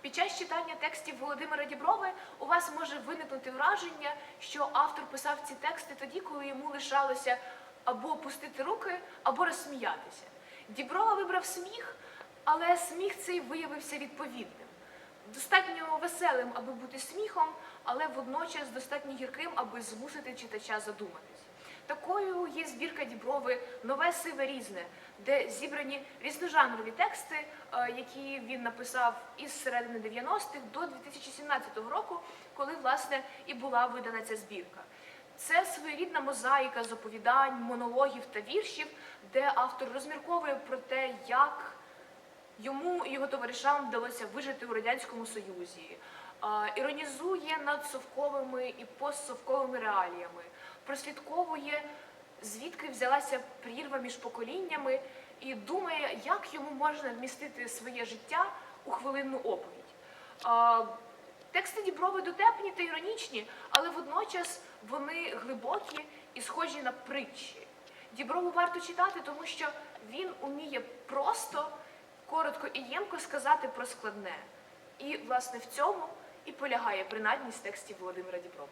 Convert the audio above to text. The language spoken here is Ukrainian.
Під час читання текстів Володимира Діброви у вас може виникнути враження, що автор писав ці тексти тоді, коли йому лишалося або опустити руки, або розсміятися. Діброва вибрав сміх, але сміх цей виявився відповідним. Достатньо веселим, аби бути сміхом, але водночас достатньо гірким, аби змусити читача задуматись. Такою є збірка Діброви Нове сиве різне, де зібрані різножанрові тексти, е, які він написав із середини 90-х до 2017 року, коли власне і була видана ця збірка. Це своєрідна мозаїка з оповідань, монологів та віршів, де автор розмірковує про те, як Йому і його товаришам вдалося вижити у радянському союзі, іронізує над совковими і постсовковими реаліями, прослідковує, звідки взялася прірва між поколіннями, і думає, як йому можна вмістити своє життя у хвилинну оповідь. Тексти Діброви дотепні та іронічні, але водночас вони глибокі і схожі на притчі. Діброву варто читати, тому що він уміє просто, коротко і ємко сказати про складне. І, власне, в цьому і полягає принадність текстів Володимира Діброва.